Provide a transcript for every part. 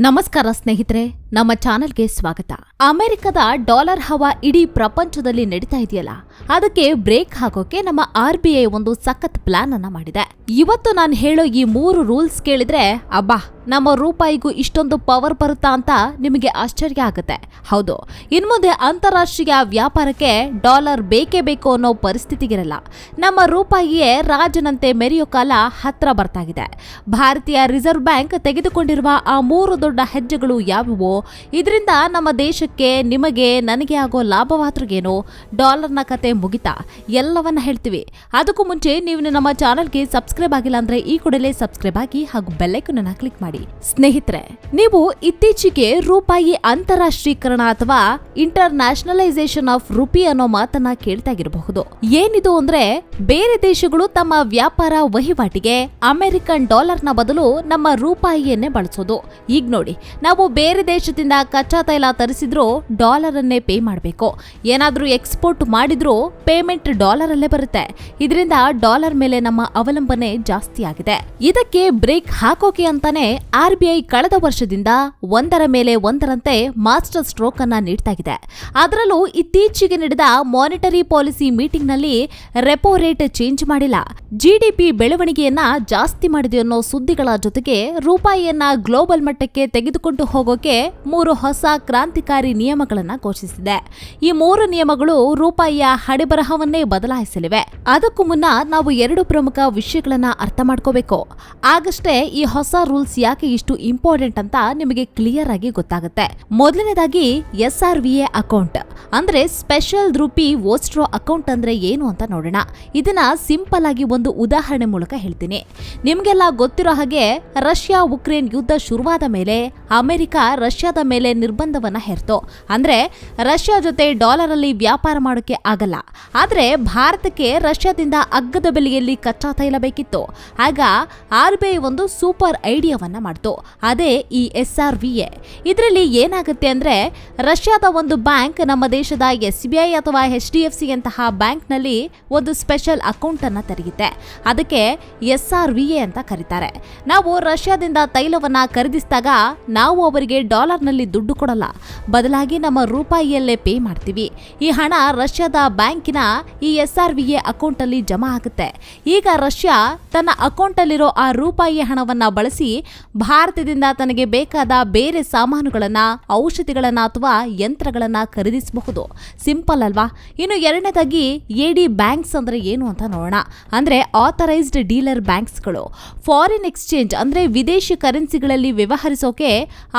ನಮಸ್ಕಾರ ಸ್ನೇಹಿತರೆ. ನಮ್ಮ ಚಾನೆಲ್ಗೆ ಸ್ವಾಗತ. ಅಮೆರಿಕದ ಡಾಲರ್ ಹವಾ ಇಡೀ ಪ್ರಪಂಚದಲ್ಲಿ ನಡೀತಾ ಇದೆಯಲ್ಲ? ಅದಕ್ಕೆ ಬ್ರೇಕ್ ಹಾಕೋಕೆ ನಮ್ಮ ಆರ್ ಬಿ ಐ ಒಂದು ಸಖತ್ ಪ್ಲಾನ್ ಅನ್ನ ಮಾಡಿದೆ. ಇವತ್ತು ನಾನು ಹೇಳೋ ಈ ಮೂರು ರೂಲ್ಸ್ ಕೇಳಿದ್ರೆ, ಅಬ್ಬಾ, ನಮ್ಮ ರೂಪಾಯಿಗೂ ಇಷ್ಟೊಂದು ಪವರ್ ಬರುತ್ತಾ ಅಂತ ನಿಮಗೆ ಆಶ್ಚರ್ಯ ಆಗುತ್ತೆ. ಹೌದು ಇನ್ಮುಂದೆ ಅಂತಾರಾಷ್ಟ್ರೀಯ ವ್ಯಾಪಾರಕ್ಕೆ ಡಾಲರ್ ಬೇಕೇ ಬೇಕು ಅನ್ನೋ ಪರಿಸ್ಥಿತಿಗಿರಲ್ಲ ನಮ್ಮ ರೂಪಾಯಿಯೇ ರಾಜನಂತೆ ಮೆರೆಯೋ ಕಾಲ ಹತ್ರ ಬರ್ತಾಗಿದೆ ಭಾರತೀಯ ರಿಸರ್ವ್ ಬ್ಯಾಂಕ್ ತೆಗೆದುಕೊಂಡಿರುವ ಆ ಮೂರು ದೊಡ್ಡ ಹೆಜ್ಜೆಗಳು ಯಾವುವು ಇದರಿಂದ ನಮ್ಮ ದೇಶಕ್ಕೆ ನಿಮಗೆ ನನಗೆ ಆಗೋ ಲಾಭವಾದ್ರಿಗೇನು? ಡಾಲರ್ನ ಕತೆ ಮುಗಿತಾ. ಎಲ್ಲವನ್ನ ಹೇಳ್ತೀವಿ. ಅದಕ್ಕೂ ಮುಂಚೆ ನೀವು ನಮ್ಮ ಚಾನೆಲ್ಗೆ ಸಬ್ಸ್ಕ್ರೈಬ್ ಆಗಿಲ್ಲ ಅಂದ್ರೆ ಈ ಕೂಡಲೇ ಸಬ್ಸ್ಕ್ರೈಬ್ ಆಗಿ ಹಾಗೂ ಬೆಲ್ಲೈಕನ್ ಅನ್ನ ಕ್ಲಿಕ್ ಮಾಡಿ. ಸ್ನೇಹಿತರೆ, ನೀವು ಇತ್ತೀಚೆಗೆ ರೂಪಾಯಿ ಅಂತಾರಾಷ್ಟ್ರೀಕರಣ ಅಥವಾ ಇಂಟರ್ ನ್ಯಾಷನಲೈಸೇಷನ್ ಆಫ್ ರುಪಿ ಅನ್ನೋ ಮಾತನ್ನ ಕೇಳ್ತಾ ಇರಬಹುದು. ಏನಿದು ಅಂದ್ರೆ ಬೇರೆ ದೇಶಗಳು ತಮ್ಮ ವ್ಯಾಪಾರ ವಹಿವಾಟಿಗೆ ಅಮೆರಿಕನ್ ಡಾಲರ್ನ ಬದಲು ನಮ್ಮ ರೂಪಾಯಿಯನ್ನೇ ಬಳಸೋದು. ಈಗ ನೋಡಿ, ನಾವು ಬೇರೆ ದೇಶದಿಂದ ಕಚ್ಚಾ ತೈಲ ತರಿಸಿದ್ರೂ ಡಾಲರ್ ಅನ್ನೇ ಪೇ ಮಾಡಬೇಕು. ಏನಾದರೂ ಎಕ್ಸ್ಪೋರ್ಟ್ ಮಾಡಿದ್ರೂ ಪೇಮೆಂಟ್ ಡಾಲರ್ ಅಲ್ಲೇ ಬರುತ್ತೆ. ಇದರಿಂದ ಡಾಲರ್ ಮೇಲೆ ನಮ್ಮ ಅವಲಂಬನೆ ಜಾಸ್ತಿ ಆಗಿದೆ. ಇದಕ್ಕೆ ಬ್ರೇಕ್ ಹಾಕೋಕೆ ಅಂತಾನೆ ಆರ್ ಬಿ ಐ ಕಳೆದ ವರ್ಷದಿಂದ ಒಂದರ ಮೇಲೆ ಒಂದರಂತೆ ಮಾಸ್ಟರ್ ಸ್ಟ್ರೋಕ್ ಅನ್ನ ನೀಡ್ತಾ ಇದೆ. ಅದರಲ್ಲೂ ಇತ್ತೀಚೆಗೆ ನಡೆದ ಮಾನಿಟರಿ ಪಾಲಿಸಿ ಮೀಟಿಂಗ್ನಲ್ಲಿ ರೆಪೋ ರೇಟ್ ಚೇಂಜ್ ಮಾಡಿಲ್ಲ. ಜಿಡಿಪಿ ಬೆಳವಣಿಗೆಯನ್ನ ಜಾಸ್ತಿ ಮಾಡಿದೆ ಅನ್ನೋ ಸುದ್ದಿಗಳ ಜೊತೆಗೆ ರೂಪಾಯಿಯನ್ನ ಗ್ಲೋಬಲ್ ಮಟ್ಟಕ್ಕೆ ತೆಗೆದುಕೊಂಡು ಹೋಗೋಕೆ ಮೂರು ಹೊಸ ಕ್ರಾಂತಿಕಾರಿ ನಿಯಮಗಳನ್ನ ಘೋಷಿಸಿದೆ. ಈ ಮೂರು ನಿಯಮಗಳು ರೂಪಾಯಿಯ ಹಡೆಬರಹವನ್ನೇ ಬದಲಾಯಿಸಲಿವೆ. ಅದಕ್ಕೂ ಮುನ್ನ ನಾವು ಎರಡು ಪ್ರಮುಖ ವಿಷಯಗಳನ್ನ ಅರ್ಥ ಮಾಡ್ಕೋಬೇಕು. ಆಗಷ್ಟೇ ಈ ಹೊಸ ರೂಲ್ಸ್ ಯಾಕೆ ಇಷ್ಟು ಇಂಪಾರ್ಟೆಂಟ್ ಅಂತ ನಿಮಗೆ ಕ್ಲಿಯರ್ ಆಗಿ ಗೊತ್ತಾಗುತ್ತೆ. ಮೊದಲನೇದಾಗಿ S R V A account, ಅಂದ್ರೆ ಸ್ಪೆಷಲ್ ರೂಪಿ ವೋಸ್ಟ್ರೋ ಅಕೌಂಟ್ ಅಂದ್ರೆ ಏನು ಅಂತ ನೋಡೋಣ. ಇದನ್ನ ಸಿಂಪಲ್ ಆಗಿ ಒಂದು ಉದಾಹರಣೆ ಮೂಲಕ ಹೇಳ್ತೀನಿ. ನಿಮ್ಗೆಲ್ಲ ಗೊತ್ತಿರೋ ಹಾಗೆ ರಷ್ಯಾ ಉಕ್ರೇನ್ ಯುದ್ಧ ಶುರುವಾದ ಮೇಲೆ ಅಮೆರಿಕ ರಷ್ಯಾದ ಮೇಲೆ ನಿರ್ಬಂಧವನ್ನ ಹೇರ್ತು. ಅಂದ್ರೆ ರಷ್ಯಾ ಜೊತೆ ಡಾಲರ್ ಅಲ್ಲಿ ವ್ಯಾಪಾರ ಮಾಡೋಕೆ ಆಗಲ್ಲ. ಆದ್ರೆ ಭಾರತಕ್ಕೆ ರಷ್ಯಾದಿಂದ ಅಗ್ಗದ ಬೆಲೆಯಲ್ಲಿ ಕಚ್ಚಾ ತೈಲ ಬೇಕಿತ್ತು. ಆಗ ಆರ್ ಬಿ ಐ ಒಂದು ಸೂಪರ್ ಐಡಿಯಾವನ್ನ ಮಾಡ್ತು. ಅದೇ ಈ ಎಸ್ ಆರ್ ವಿ ಎ. ಇದರಲ್ಲಿ ಏನಾಗುತ್ತೆ ಅಂದ್ರೆ ರಷ್ಯಾದ ಒಂದು ಬ್ಯಾಂಕ್ ನಮ್ಮ ದೇಶದ ಎಸ್ ಬಿ ಐ ಅಥವಾ ಎಚ್ ಡಿ ಎಫ್ ಸಿ ಅಂತಹ ಬ್ಯಾಂಕ್ನಲ್ಲಿ ಒಂದು ಸ್ಪೆಷಲ್ ಅಕೌಂಟ್ ಅನ್ನ ತೆರೆಯುತ್ತೆ. ಅದಕ್ಕೆ ಎಸ್ ಆರ್ ವಿ ಎ ಅಂತ ಕರೀತಾರೆ. ನಾವು ರಷ್ಯಾದಿಂದ ತೈಲವನ್ನ ಖರೀದಿಸಿದಾಗ ನಾವು ಅವರಿಗೆ ಡಾಲರ್ನಲ್ಲಿ ದುಡ್ಡು ಕೊಡಲ್ಲ. ಬದಲಾಗಿ ನಮ್ಮ ರೂಪಾಯಿಯಲ್ಲೇ ಪೇ ಮಾಡ್ತೀವಿ. ಈ ಹಣ ರಷ್ಯಾದ ಬ್ಯಾಂಕಿನ ಈ ಎಸ್ ಆರ್ ವಿ ಎ ಅಕೌಂಟಲ್ಲಿ ಜಮಾ ಆಗುತ್ತೆ. ಈಗ ರಷ್ಯಾ ತನ್ನ ಅಕೌಂಟಲ್ಲಿರೋ ಆ ರೂಪಾಯಿ ಹಣವನ್ನು ಬಳಸಿ ಭಾರತದಿಂದ ತನಗೆ ಬೇಕಾದ ಬೇರೆ ಸಾಮಾನುಗಳನ್ನ, ಔಷಧಿಗಳನ್ನ ಅಥವಾ ಯಂತ್ರಗಳನ್ನ ಖರೀದಿಸಬಹುದು. ಸಿಂಪಲ್ ಅಲ್ವಾ? ಇನ್ನು ಎರಡನೇದಾಗಿ ಎಡಿ ಬ್ಯಾಂಕ್ಸ್ ಅಂದ್ರೆ ಏನು ಅಂತ ನೋಡೋಣ. ಅಂದರೆ ಆಥರೈಸ್ಡ್ ಡೀಲರ್ ಬ್ಯಾಂಕ್ಸ್ಗಳು. ಫಾರಿನ್ ಎಕ್ಸ್ಚೇಂಜ್ ಅಂದ್ರೆ ವಿದೇಶಿ ಕರೆನ್ಸಿಗಳಲ್ಲಿ ವ್ಯವಹರಿಸೋಕೆ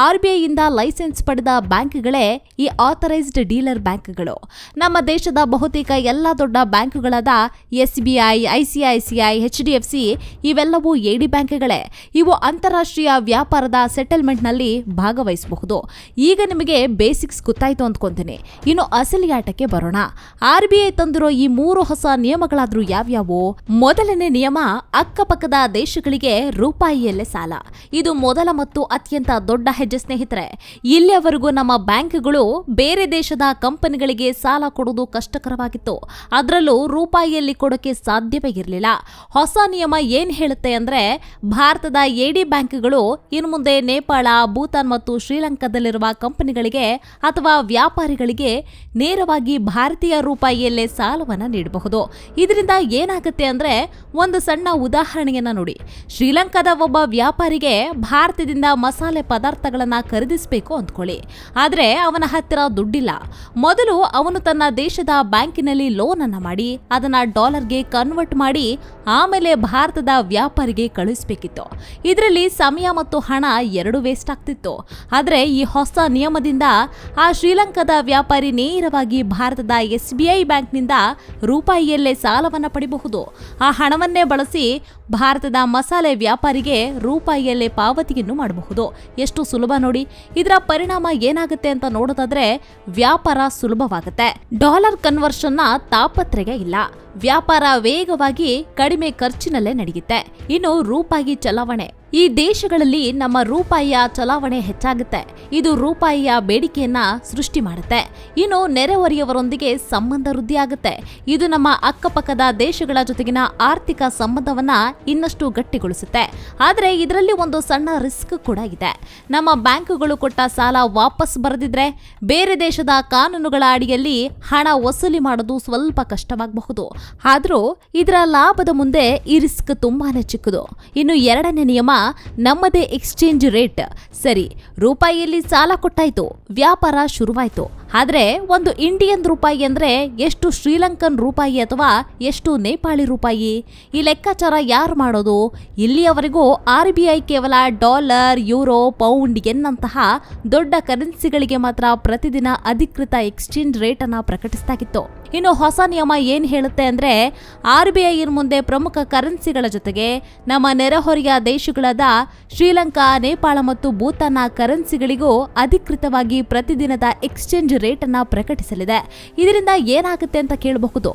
ಆರ್ ಬಿ ಐಯಿಂದ ಲೈಸೆನ್ಸ್ ಪಡೆದ ಬ್ಯಾಂಕ್ಗಳೇ ಈ ಆಥರೈಸ್ಡ್ ಡೀಲರ್ ಬ್ಯಾಂಕ್ಗಳು. ನಮ್ಮ ದೇಶದ ಬಹುತೇಕ ಎಲ್ಲ ದೊಡ್ಡ ಬ್ಯಾಂಕ್ಗಳಾದ S B I I C I C I, H D F C ಇವೆಲ್ಲವೂ ಎಡಿ ಬ್ಯಾಂಕ್ಗಳೇ. ಇವು ಅಂತಾರಾಷ್ಟ್ರೀಯ ವ್ಯಾಪಾರದ ಸೆಟಲ್ಮೆಂಟ್ನಲ್ಲಿ ಭಾಗವಹಿಸಬಹುದು. ಈಗ ನಿಮಗೆ ಬೇಸಿಕ್ಸ್ ಗೊತ್ತಾಯ್ತು ಅಂದ್ಕೊಂತೀನಿ. ಇನ್ನು ಅಸಲಿ ಆಟಕ್ಕೆ ಬರೋಣ. ಆರ್ ಬಿ ಐ ತಂದಿರೋ ಈ ಮೂರು ಹೊಸ ನಿಯಮಗಳಾದ್ರೂ ಯಾವ್ಯಾವು? ಮೊದಲನೇ ನಿಯಮ, ಅಕ್ಕಪಕ್ಕದ ದೇಶಗಳಿಗೆ ರೂಪಾಯಿಯಲ್ಲೇ ಸಾಲ. ಇದು ಮೊದಲ ಮತ್ತು ಅತ್ಯಂತ ದೊಡ್ಡ ಹೆಜ್ಜೆ ಸ್ನೇಹಿತರೆ. ಇಲ್ಲಿಯವರೆಗೂ ನಮ್ಮ ಬ್ಯಾಂಕ್ಗಳು ಬೇರೆ ದೇಶದ ಕಂಪನಿಗಳಿಗೆ ಸಾಲ ಕೊಡುವುದು ಕಷ್ಟಕರವಾಗಿತ್ತು. ಅದರಲ್ಲೂ ರೂಪಾಯಿಯಲ್ಲಿ ಕೊಡೋಕೆ ಸಾಧ್ಯವೇ ಇರಲಿಲ್ಲ. ಹೊಸ ನಿಯಮ ಏನ್ ಹೇಳುತ್ತೆ ಅಂದ್ರೆ, ಭಾರತದ ಎಡಿ ಬ್ಯಾಂಕ್ಗಳು ಇನ್ನು ಮುಂದೆ ನೇಪಾಳ, ಭೂತಾನ್ ಮತ್ತು ಶ್ರೀಲಂಕಾದಲ್ಲಿರುವ ಕಂಪನಿಗಳಿಗೆ ಅಥವಾ ವ್ಯಾಪಾರಿಗಳಿಗೆ ನೇರವಾಗಿ ಭಾರತೀಯ ರೂಪಾಯಿಯಲ್ಲೇ ಸಾಲವನ್ನು ನೀಡಬಹುದು. ಇದರಿಂದ ಏನಾಗುತ್ತೆ ಅಂದ್ರೆ, ಒಂದು ಸಣ್ಣ ಉದಾಹರಣೆಯನ್ನ ನೋಡಿ. ಶ್ರೀಲಂಕಾದ ಒಬ್ಬ ವ್ಯಾಪಾರಿಗೆ ಭಾರತದಿಂದ ಮಸಾಲೆ ಪದಾರ್ಥಗಳನ್ನ ಖರೀದಿಸಬೇಕು ಅಂದ್ಕೊಳ್ಳಿ. ಆದರೆ ಅವನ ಹತ್ತಿರ ದುಡ್ಡಿಲ್ಲ. ಮೊದಲು ಅವನು ತನ್ನ ದೇಶದ ಬ್ಯಾಂಕಿನಲ್ಲಿ ಲೋನ್ ಅನ್ನ ಮಾಡಿ, ಅದನ್ನ ಡಾಲರ್ಗೆ ಕನ್ವರ್ಟ್ ಮಾಡಿ, ಆಮೇಲೆ ಭಾರತದ ವ್ಯಾಪಾರಿಗೆ ಕಳುಹಿಸಬೇಕಿತ್ತು ಇದರಲ್ಲಿ ಸಮಯ ಮತ್ತು ಹಣ ಎರಡು ವೇಸ್ಟ್ ಆಗ್ತಿತ್ತು. ಆದರೆ ಈ ಹೊಸ ನಿಯಮದಿಂದ ಆ ಶ್ರೀಲಂಕಾದ ವ್ಯಾಪಾರಿ ನೇರವಾಗಿ ಭಾರತದ ಎಸ್ ಬಿ ಐ ಬ್ಯಾಂಕ್ನಿಂದ ರೂಪಾಯಿಯಲ್ಲೇ ಸಾಲವನ್ನ ಪಡಿಬಹುದು. ಆ ಹಣವನ್ನೇ ಬಳಸಿ ಭಾರತದ ಮಸಾಲೆ ವ್ಯಾಪಾರಿಗೆ ರೂಪಾಯಿಯಲ್ಲೇ ಪಾವತಿಯನ್ನು ಮಾಡಬಹುದು. ಎಷ್ಟು ಸುಲಭ ನೋಡಿ. ಇದರ ಪರಿಣಾಮ ಏನಾಗುತ್ತೆ ಅಂತ ನೋಡೋದಾದ್ರೆ ವ್ಯಾಪಾರ ಸುಲಭವಾಗುತ್ತೆ. ಡಾಲರ್ ಕನ್ವರ್ಷನ್ನ ತಾಪತ್ರೆಗೆ ಇಲ್ಲ. ವ್ಯಾಪಾರ ವೇಗವಾಗಿ ಕಡಿಮೆ ಖರ್ಚಿನಲ್ಲೇ ನಡೆಯುತ್ತೆ. ಇನ್ನು ರೂಪಾಯಿ ಚಲಾವಣೆ. ಈ ದೇಶಗಳಲ್ಲಿ ನಮ್ಮ ರೂಪಾಯಿಯ ಚಲಾವಣೆ ಹೆಚ್ಚಾಗುತ್ತೆ. ಇದು ರೂಪಾಯಿಯ ಬೇಡಿಕೆಯನ್ನ ಸೃಷ್ಟಿ ಮಾಡುತ್ತೆ. ಇನ್ನು ನೆರೆಹೊರೆಯವರೊಂದಿಗೆ ಸಂಬಂಧ ವೃದ್ಧಿಯಾಗುತ್ತೆ. ಇದು ನಮ್ಮ ಅಕ್ಕಪಕ್ಕದ ದೇಶಗಳ ಜೊತೆಗಿನ ಆರ್ಥಿಕ ಸಂಬಂಧವನ್ನ ಇನ್ನಷ್ಟು ಗಟ್ಟಿಗೊಳಿಸುತ್ತೆ. ಆದರೆ ಇದರಲ್ಲಿ ಒಂದು ಸಣ್ಣ ರಿಸ್ಕ್ ಕೂಡ ಇದೆ. ನಮ್ಮ ಬ್ಯಾಂಕುಗಳು ಕೊಟ್ಟ ಸಾಲ ವಾಪಸ್ ಬರೆದಿದ್ರೆ ಬೇರೆ ದೇಶದ ಕಾನೂನುಗಳ ಅಡಿಯಲ್ಲಿ ಹಣ ವಸೂಲಿ ಮಾಡೋದು ಸ್ವಲ್ಪ ಕಷ್ಟವಾಗಬಹುದು. ಆದರೂ ಇದರ ಲಾಭದ ಮುಂದೆ ಈ ರಿಸ್ಕ್ ತುಂಬಾನೇ ಚಿಕ್ಕದು. ಇನ್ನು ಎರಡನೇ ನಿಯಮ ನಮ್ಮದೇ ಎಕ್ಸ್ಚೇಂಜ್ ರೇಟ್ ಸರಿ, ರೂಪಾಯಿಯಲ್ಲಿ ಸಾಲ ಕೊಟ್ಟಾಯ್ತು, ವ್ಯಾಪಾರ ಶುರುವಾಯ್ತು. ಆದರೆ ಒಂದು ಇಂಡಿಯನ್ ರೂಪಾಯಿ ಅಂದ್ರೆ ಎಷ್ಟು ಶ್ರೀಲಂಕನ್ ರೂಪಾಯಿ ಅಥವಾ ಎಷ್ಟು ನೇಪಾಳಿ ರೂಪಾಯಿ? ಈ ಲೆಕ್ಕಾಚಾರ ಯಾರು ಮಾಡೋದು? ಇಲ್ಲಿಯವರೆಗೂ ಆರ್ ಬಿ ಐ ಕೇವಲ ಡಾಲರ್, ಯೂರೋ, ಪೌಂಡ್ ಎನ್ನಂತಹ ದೊಡ್ಡ ಕರೆನ್ಸಿಗಳಿಗೆ ಮಾತ್ರ ಪ್ರತಿದಿನ ಅಧಿಕೃತ ಎಕ್ಸ್ಚೇಂಜ್ ರೇಟ್ ಅನ್ನ ಪ್ರಕಟಿಸ್ತಾಗಿತ್ತು ಇನ್ನು ಹೊಸ ನಿಯಮ ಏನು ಹೇಳುತ್ತೆ ಅಂದ್ರೆ ಆರ್ ಬಿ ಐ ಮುಂದೆ ಪ್ರಮುಖ ಕರೆನ್ಸಿಗಳ ಜೊತೆಗೆ ನಮ್ಮ ನೆರೆಹೊರೆಯ ದೇಶಗಳಾದ ಶ್ರೀಲಂಕಾ, ನೇಪಾಳ ಮತ್ತು ಭೂತಾನ ಕರೆನ್ಸಿಗಳಿಗೂ ಅಧಿಕೃತವಾಗಿ ಪ್ರತಿದಿನದ ಎಕ್ಸ್ಚೇಂಜ್ ರೇಟ್ ಅನ್ನ ಪ್ರಕಟಿಸಲಿದೆ. ಇದರಿಂದ ಏನಾಗುತ್ತೆ ಅಂತ ಕೇಳಬಹುದು.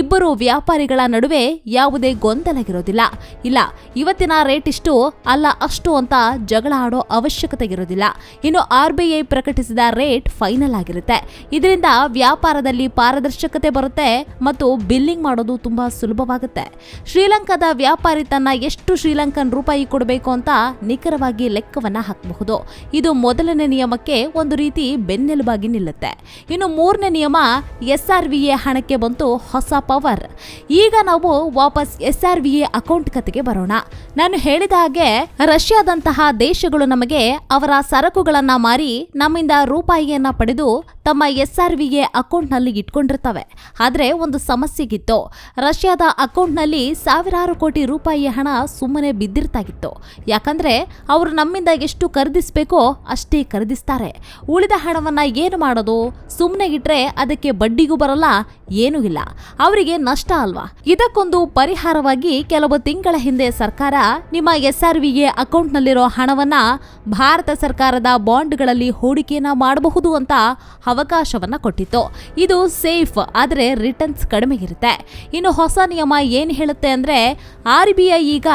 ಇಬ್ಬರು ವ್ಯಾಪಾರಿಗಳ ನಡುವೆ ಯಾವುದೇ ಗೊಂದಲ ಇರೋದಿಲ್ಲ ಇಲ್ಲ, ಇವತ್ತಿನ ರೇಟ್ ಇಷ್ಟು ಅಲ್ಲ, ಅಷ್ಟು ಅಂತ ಜಗಳ ಆಡೋ ಅವಶ್ಯಕತೆ ಇರೋದಿಲ್ಲ. ಇನ್ನು ಆರ್ ಬಿ ಐ ಪ್ರಕಟಿಸಿದ ರೇಟ್ ಫೈನಲ್ ಆಗಿರುತ್ತೆ. ಇದರಿಂದ ವ್ಯಾಪಾರದಲ್ಲಿ ಪಾರದರ್ಶಕತೆ ಬರುತ್ತೆ ಮತ್ತು ಬಿಲ್ಲಿಂಗ್ ಮಾಡೋದು ತುಂಬಾ ಸುಲಭವಾಗುತ್ತೆ. ಶ್ರೀಲಂಕಾದ ವ್ಯಾಪಾರಿ ತನ್ನ ಎಷ್ಟು ಶ್ರೀಲಂಕನ್ ರೂಪಾಯಿ ಕೊಡಬೇಕು ಅಂತ ನಿಖರವಾಗಿ ಲೆಕ್ಕವನ್ನ ಹಾಕಬಹುದು. ಇದು ಮೊದಲನೇ ನಿಯಮಕ್ಕೆ ಒಂದು ರೀತಿ ಬೆನ್ನೆಲುಬಾಗಿ ನಿಲ್ಲುತ್ತೆ. ಇನ್ನು ಮೂರನೇ ನಿಯಮ ಎಸ್ ಆರ್ ವಿ ಎ ಹಣಕ್ಕೆ ಬಂತು ಹೊಸ ಪವರ್. ಈಗ ನಾವು ವಾಪಸ್ S R V A account ಕತೆಗೆ ಬರೋಣ. ನಾನು ಹೇಳಿದ ಹಾಗೆ ರಷ್ಯಾದಂತಹ ದೇಶಗಳು ನಮಗೆ ಅವರ ಸರಕುಗಳನ್ನ ಮಾರಿ ನಮ್ಮಿಂದ ರೂಪಾಯಿಯನ್ನ ಪಡೆದು ತಮ್ಮ ಎಸ್ ಆರ್ ವಿ ಎ ಅಕೌಂಟ್ನಲ್ಲಿ ಇಟ್ಕೊಂಡಿರ್ತವೆ. ಆದ್ರೆ ಒಂದು ಸಮಸ್ಯೆಗಿತ್ತು ರಷ್ಯಾದ ಅಕೌಂಟ್ನಲ್ಲಿ ಸಾವಿರಾರು ಕೋಟಿ ರೂಪಾಯಿ ಹಣ ಸುಮ್ಮನೆ ಬಿದ್ದಿರ್ತಾಗಿತ್ತು. ಯಾಕಂದರೆ ಅವರು ನಮ್ಮಿಂದ ಎಷ್ಟು ಖರೀದಿಸಬೇಕೋ ಅಷ್ಟೇ ಖರೀದಿಸ್ತಾರೆ. ಉಳಿದ ಹಣವನ್ನು ಏನು ಮಾಡೋದು? ಸುಮ್ಮನೆ ಇಟ್ಟರೆ ಅದಕ್ಕೆ ಬಡ್ಡಿಗೂ ಬರಲ್ಲ, ಏನೂ ಇಲ್ಲ. ಅವರಿಗೆ ನಷ್ಟ ಅಲ್ವಾ? ಇದಕ್ಕೊಂದು ಪರಿಹಾರವಾಗಿ ಕೆಲವು ತಿಂಗಳ ಹಿಂದೆ ಸರ್ಕಾರ ನಿಮ್ಮ ಎಸ್ ಆರ್ ವಿ ಎ ಅಕೌಂಟ್ನಲ್ಲಿರೋ ಹಣವನ್ನ ಭಾರತ ಸರ್ಕಾರದ ಬಾಂಡ್ಗಳಲ್ಲಿ ಹೂಡಿಕೆಯನ್ನು ಮಾಡಬಹುದು ಅಂತ ಅವಕಾಶವನ್ನ ಕೊಟ್ಟಿತ್ತು. ಇದು ಸೇಫ್ ಆದರೆ ರಿಟರ್ನ್ಸ್ ಕಡಿಮೆ ಇರುತ್ತೆ. ಇನ್ನು ಹೊಸ ನಿಯಮ ಏನು ಹೇಳುತ್ತೆ ಅಂದರೆ, ಆರ್ ಬಿ ಐ ಈಗ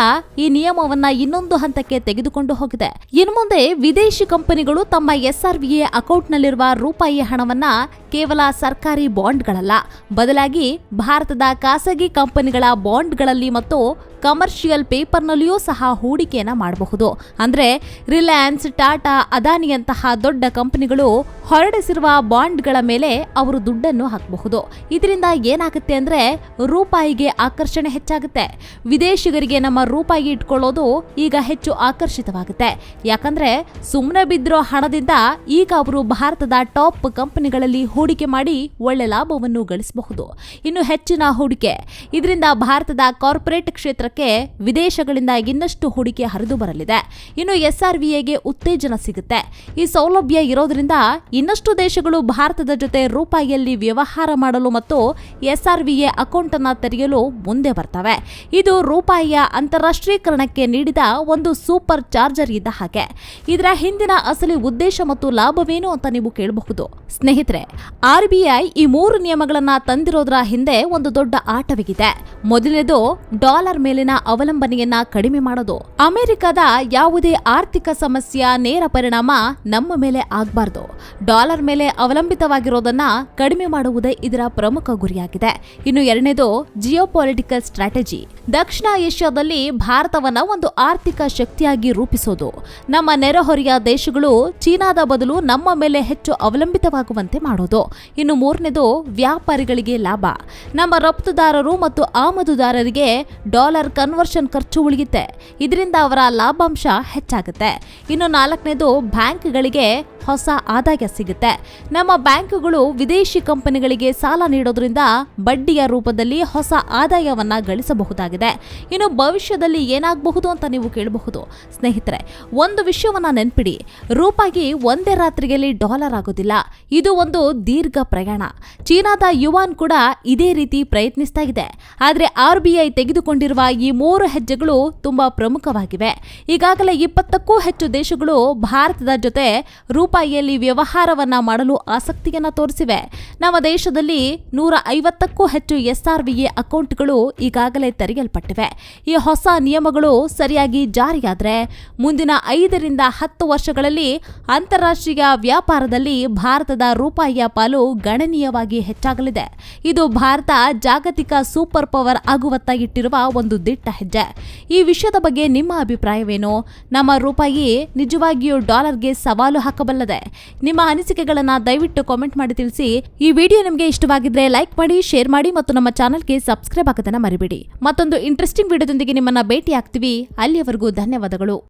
ಈ ನಿಯಮವನ್ನು ಇನ್ನೊಂದು ಹಂತಕ್ಕೆ ತೆಗೆದುಕೊಂಡು ಹೋಗಿದೆ. ಇನ್ನು ಮುಂದೆ ವಿದೇಶಿ ಕಂಪನಿಗಳು ತಮ್ಮ ಎಸ್ ಆರ್ ವಿ ಎ ಅಕೌಂಟ್ನಲ್ಲಿರುವ ರೂಪಾಯಿ ಹಣವನ್ನು ಕೇವಲ ಸರ್ಕಾರಿ ಬಾಂಡ್ಗಳಲ್ಲ. ಬದಲಾಗಿ ಭಾರತದ ಖಾಸಗಿ ಕಂಪನಿಗಳ ಬಾಂಡ್ಗಳಲ್ಲಿ ಮತ್ತು ಕಮರ್ಷಿಯಲ್ ಪೇಪರ್ನಲ್ಲಿಯೂ ಸಹ ಹೂಡಿಕೆಯನ್ನು ಮಾಡಬಹುದು. ಅಂದರೆ, ರಿಲಯನ್ಸ್, ಟಾಟಾ, ಅದಾನಿಯಂತಹ ದೊಡ್ಡ ಕಂಪನಿಗಳು ಹೊರಡಿಸಿರುವ ಬಾಂಡ್ಗಳ ಮೇಲೆ ಅವರು ದುಡ್ಡನ್ನು ಹಾಕಬಹುದು. ಇದರಿಂದ ಏನಾಗುತ್ತೆ ಅಂದ್ರೆ ರೂಪಾಯಿಗೆ ಆಕರ್ಷಣೆ ಹೆಚ್ಚಾಗುತ್ತೆ. ವಿದೇಶಿಗರಿಗೆ ನಮ್ಮ ರೂಪಾಯಿ ಇಟ್ಕೊಳ್ಳೋದು ಈಗ ಹೆಚ್ಚು ಆಕರ್ಷಿತವಾಗುತ್ತೆ. ಯಾಕಂದ್ರೆ ಸುಮ್ಮನೆ ಬಿದ್ದಿರೋ ಹಣದಿಂದ ಈಗ ಅವರು ಭಾರತದ ಟಾಪ್ ಕಂಪನಿಗಳಲ್ಲಿ ಹೂಡಿಕೆ ಮಾಡಿ ಒಳ್ಳೆ ಲಾಭವನ್ನು ಗಳಿಸಬಹುದು. ಇನ್ನು ಹೆಚ್ಚಿನ ಹೂಡಿಕೆ. ಇದರಿಂದ ಭಾರತದ ಕಾರ್ಪೊರೇಟ್ ಕ್ಷೇತ್ರಕ್ಕೆ ವಿದೇಶಗಳಿಂದ ಇನ್ನಷ್ಟು ಹೂಡಿಕೆ ಹರಿದು ಬರಲಿದೆ. ಇನ್ನು ಎಸ್ ಆರ್ ಎಗೆ ಉತ್ತೇಜನ ಸಿಗುತ್ತೆ. ಈ ಸೌಲಭ್ಯ ಇರೋದ್ರಿಂದ ಇನ್ನಷ್ಟು ದೇಶಗಳು ಭಾರತದ ಜೊತೆ ರೂಪಾಯಿಯಲ್ಲಿ ವ್ಯವಹಾರ ಮಾಡಲು ಮತ್ತು ಎಸ್ಆರ್ವಿಎ ಅಕೌಂಟ್ ಅನ್ನು ತೆರೆಯಲು ಮುಂದೆ ಬರ್ತವೆ. ಇದು ರೂಪಾಯಿಯ ಅಂತಾರಾಷ್ಟ್ರೀಕರಣಕ್ಕೆ ನೀಡಿದ ಒಂದು ಸೂಪರ್ ಚಾರ್ಜರ್ ಇದ್ದ ಹಾಗೆ. ಇದರ ಹಿಂದಿನ ಅಸಲಿ ಉದ್ದೇಶ ಮತ್ತು ಲಾಭವೇನು ಅಂತ ನೀವು ಕೇಳಬಹುದು. ಸ್ನೇಹಿತರೆ ಆರ್ಬಿಐ ಈ ಮೂರು ನಿಯಮಗಳನ್ನ ತಂದಿರೋದ್ರ ಹಿಂದೆ ಒಂದು ದೊಡ್ಡ ಆಟವಿಗಿದೆ. ಮೊದಲನೇದು, ಡಾಲರ್ ಮೇಲಿನ ಅವಲಂಬನೆಯನ್ನ ಕಡಿಮೆ ಮಾಡೋದು. ಅಮೆರಿಕದ ಯಾವುದೇ ಆರ್ಥಿಕ ಸಮಸ್ಯೆ ನೇರ ಪರಿಣಾಮ ನಮ್ಮ ಮೇಲೆ ಆಗಬಾರ್ದು. ಡಾಲರ್ ಮೇಲೆ ಅವಲಂಬಿತವಾಗಿರೋದನ್ನ ಕಡಿಮೆ ಮಾಡುವುದೇ ಇದರ ಪ್ರಮುಖ ಗುರಿಯಾಗಿದೆ. ಇನ್ನು ಎರಡನೇದು ಜಿಯೋಪೊಲಿಟಿಕಲ್ ಸ್ಟ್ರಾಟಜಿ ದಕ್ಷಿಣ ಏಷ್ಯಾದಲ್ಲಿ ಭಾರತವನ್ನ ಒಂದು ಆರ್ಥಿಕ ಶಕ್ತಿಯಾಗಿ ರೂಪಿಸೋದು. ನಮ್ಮ ನೆರೆಹೊರೆಯ ದೇಶಗಳು ಚೀನಾದ ಬದಲು ನಮ್ಮ ಮೇಲೆ ಹೆಚ್ಚು ಅವಲಂಬಿತವಾಗುವಂತೆ ಮಾಡೋದು. ಇನ್ನು ಮೂರನೇದು ವ್ಯಾಪಾರಿಗಳಿಗೆ ಲಾಭ. ನಮ್ಮ ರಫ್ತುದಾರರು ಮತ್ತು ಆಮದುದಾರರಿಗೆ ಡಾಲರ್ ಕನ್ವರ್ಷನ್ ಖರ್ಚು ಉಳಿಯುತ್ತೆ. ಇದರಿಂದ ಅವರ ಲಾಭಾಂಶ ಹೆಚ್ಚಾಗುತ್ತೆ. ಇನ್ನು ನಾಲ್ಕನೇದು ಬ್ಯಾಂಕ್ಗಳಿಗೆ ಹೊಸ ಆದಾಯ ಸಿಗುತ್ತೆ. ನಮ್ಮ ಬ್ಯಾಂಕುಗಳು ವಿದೇಶಿ ಕಂಪನಿಗಳಿಗೆ ಸಾಲ ನೀಡೋದ್ರಿಂದ ಬಡ್ಡಿಯ ರೂಪದಲ್ಲಿ ಹೊಸ ಆದಾಯವನ್ನ ಗಳಿಸಬಹುದಾಗಿದೆ. ಇನ್ನು ಭವಿಷ್ಯದಲ್ಲಿ ಏನಾಗಬಹುದು ಅಂತ ನೀವು ಕೇಳಬಹುದು. ಸ್ನೇಹಿತರೆ, ಒಂದು ವಿಷಯವನ್ನ ನೆನ್ಪಿಡಿ. ರೂಪಾಯಿ ಒಂದೇ ರಾತ್ರಿಯಲ್ಲಿ ಡಾಲರ್ ಆಗೋದಿಲ್ಲ. ಇದು ಒಂದು ದೀರ್ಘ ಪ್ರಯಾಣ. ಚೀನಾದ ಯುವಾನ್ ಕೂಡ ಇದೇ ರೀತಿ ಪ್ರಯತ್ನಿಸ್ತಾ ಇದೆ. ಆದರೆ ಆರ್ ಬಿ ಐ ತೆಗೆದುಕೊಂಡಿರುವ ಈ ಮೂರು ಹೆಜ್ಜೆಗಳು ತುಂಬಾ ಪ್ರಮುಖವಾಗಿವೆ. ಈಗಾಗಲೇ ಇಪ್ಪತ್ತಕ್ಕೂ ಹೆಚ್ಚು ದೇಶಗಳು ಭಾರತದ ಜೊತೆ ರೂಪಾಯಿ ರೂಪಾಯಿಯಲ್ಲಿ ವ್ಯವಹಾರವನ್ನ ಮಾಡಲು ಆಸಕ್ತಿಯನ್ನ ತೋರಿಸಿವೆ. ನಮ್ಮ ದೇಶದಲ್ಲಿ ನೂರ ಐವತ್ತಕ್ಕೂ ಹೆಚ್ಚು ಎಸ್ಆರ್ಬಿಎ ಅಕೌಂಟ್ಗಳು ಈಗಾಗಲೇ ತೆರೆಯಲ್ಪಟ್ಟಿವೆ. ಈ ಹೊಸ ನಿಯಮಗಳು ಸರಿಯಾಗಿ ಜಾರಿಯಾದರೆ ಮುಂದಿನ ಐದರಿಂದ ಹತ್ತು ವರ್ಷಗಳಲ್ಲಿ ಅಂತಾರಾಷ್ಟ್ರೀಯ ವ್ಯಾಪಾರದಲ್ಲಿ ಭಾರತದ ರೂಪಾಯಿಯ ಪಾಲು ಗಣನೀಯವಾಗಿ ಹೆಚ್ಚಾಗಲಿದೆ. ಇದು ಭಾರತ ಜಾಗತಿಕ ಸೂಪರ್ ಪವರ್ ಆಗುವತ್ತ ಇಟ್ಟಿರುವ ಒಂದು ದಿಟ್ಟ ಹೆಜ್ಜೆ. ಈ ವಿಷಯದ ಬಗ್ಗೆ ನಿಮ್ಮ ಅಭಿಪ್ರಾಯವೇನು? ನಮ್ಮ ರೂಪಾಯಿ ನಿಜವಾಗಿಯೂ ಡಾಲರ್ಗೆ ಸವಾಲು ಹಾಕಬಲ್ಲದೆ ನಿಮ್ಮ ಅನಿಸಿಕೆಗಳನ್ನ ದಯವಿಟ್ಟು ಕಾಮೆಂಟ್ ಮಾಡಿ ತಿಳಿಸಿ. ಈ ವಿಡಿಯೋ ನಿಮಗೆ ಇಷ್ಟವಾಗಿದ್ರೆ ಲೈಕ್ ಮಾಡಿ ಶೇರ್ ಮಾಡಿ ಮತ್ತು ನಮ್ಮ ಚಾನಲ್ಗೆ ಸಬ್ಸ್ಕ್ರೈಬ್ ಆಗೋದನ್ನ ಮರಿಬೇಡಿ. ಮತ್ತೊಂದು ಇಂಟ್ರೆಸ್ಟಿಂಗ್ ವಿಡಿಯೋದೊಂದಿಗೆ ನಿಮ್ಮನ್ನ ಭೇಟಿ ಆಗ್ತೀವಿ ಅಲ್ಲಿಯವರೆಗೂ ಧನ್ಯವಾದಗಳು.